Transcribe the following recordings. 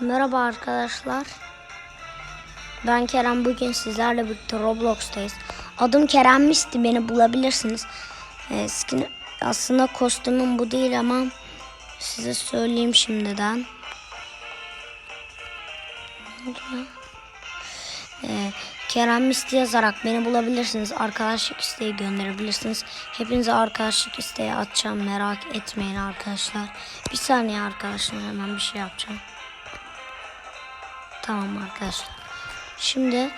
Merhaba arkadaşlar. Ben Kerem. Bugün sizlerle birlikte Roblox'tayız. Adım Kerem Misti. Beni bulabilirsiniz. Ee, aslında kostümüm bu değil ama size söyleyeyim şimdiden. Ee, Kerem Misti yazarak beni bulabilirsiniz. Arkadaşlık isteği gönderebilirsiniz. Hepinize arkadaşlık isteği atacağım. Merak etmeyin arkadaşlar. Bir saniye arkadaşlar hemen bir şey yapacağım. Tamam arkadaşlar. Şimdi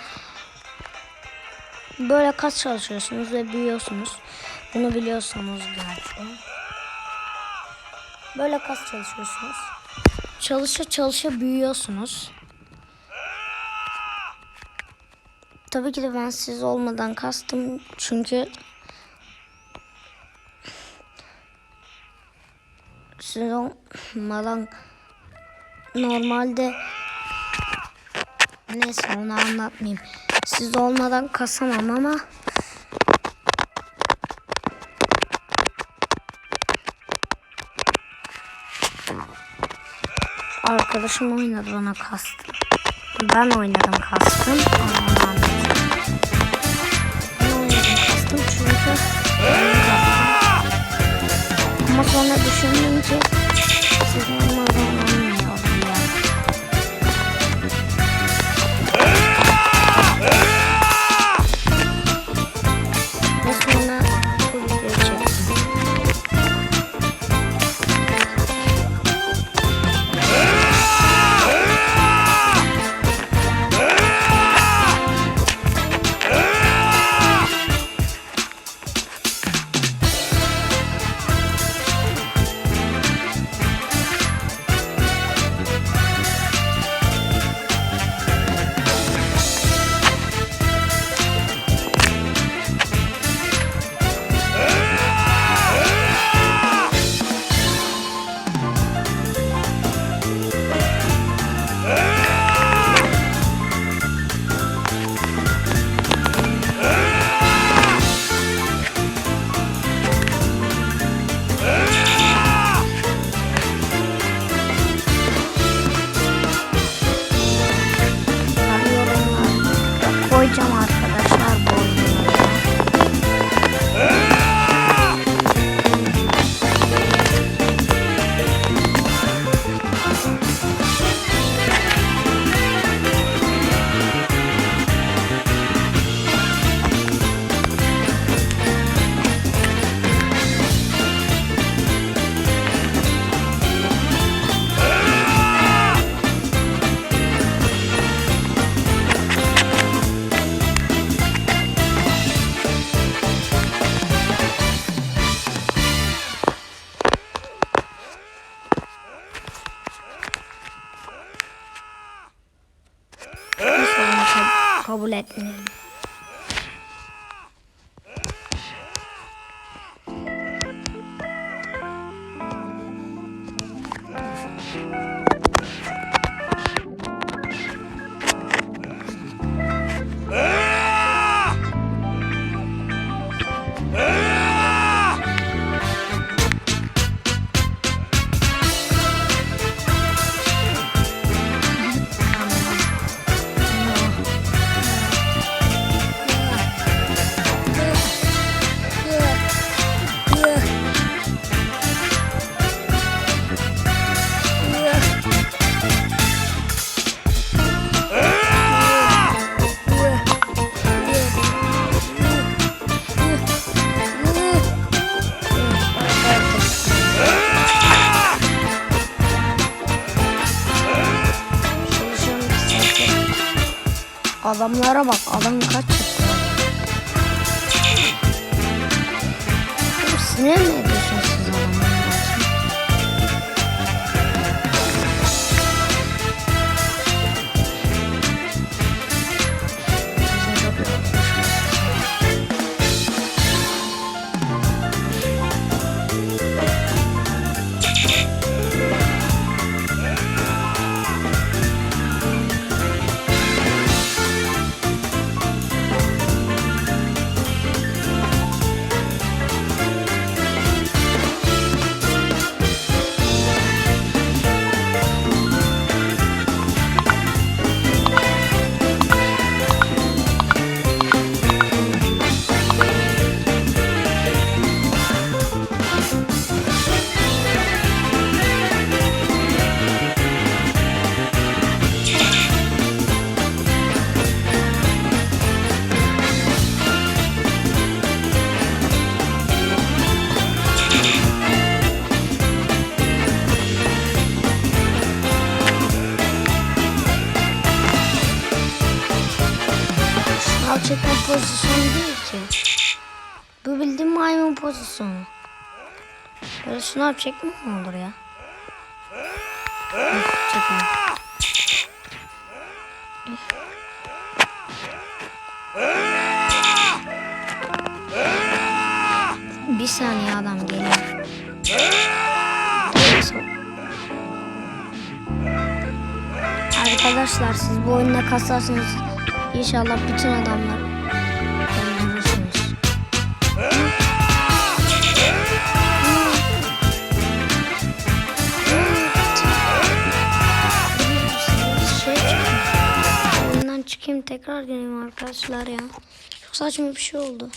böyle kas çalışıyorsunuz ve büyüyorsunuz. Bunu biliyorsanız gerçi. Böyle kas çalışıyorsunuz. Çalışa çalışa büyüyorsunuz. Tabii ki de ben siz olmadan kastım çünkü siz olmadan normalde neyse onu anlatmayayım. Siz olmadan kasamam ama arkadaşım oynadı bana kastım. Ben oynadım kastım. Ama oynadım kastım çünkü. Ama sonra düşündüm ki siz let nehmen. Adamlara bak adam kaç. Oğlum Sinir mi ediyorsunuz pozisyonu değil ki. Bu bildiğin maymun pozisyonu. Böyle sınav çekmek mi olur ya? Bir saniye adam geliyor. Arkadaşlar siz bu oyunda kasarsanız inşallah bütün adamlar Çıkayım tekrar geleyim arkadaşlar ya. Çok saçma bir şey oldu.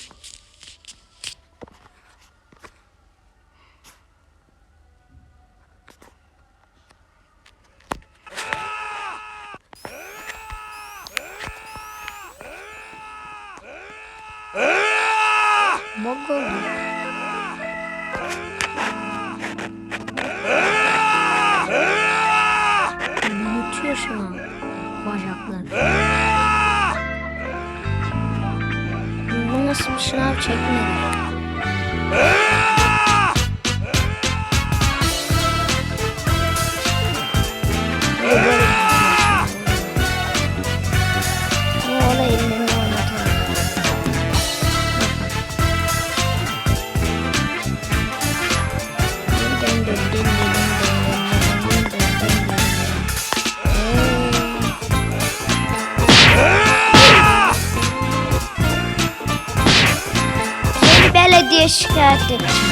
Bug nasıl bir şınav çekmedi? Belediye şikayet.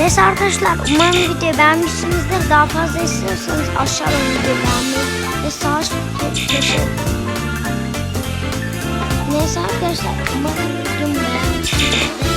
Neyse arkadaşlar umarım videoyu beğenmişsinizdir. Daha fazla istiyorsanız aşağıdan videoyu beğenmeyi ve sağ köşe. Neyse arkadaşlar umarım videomu beğenmişsinizdir.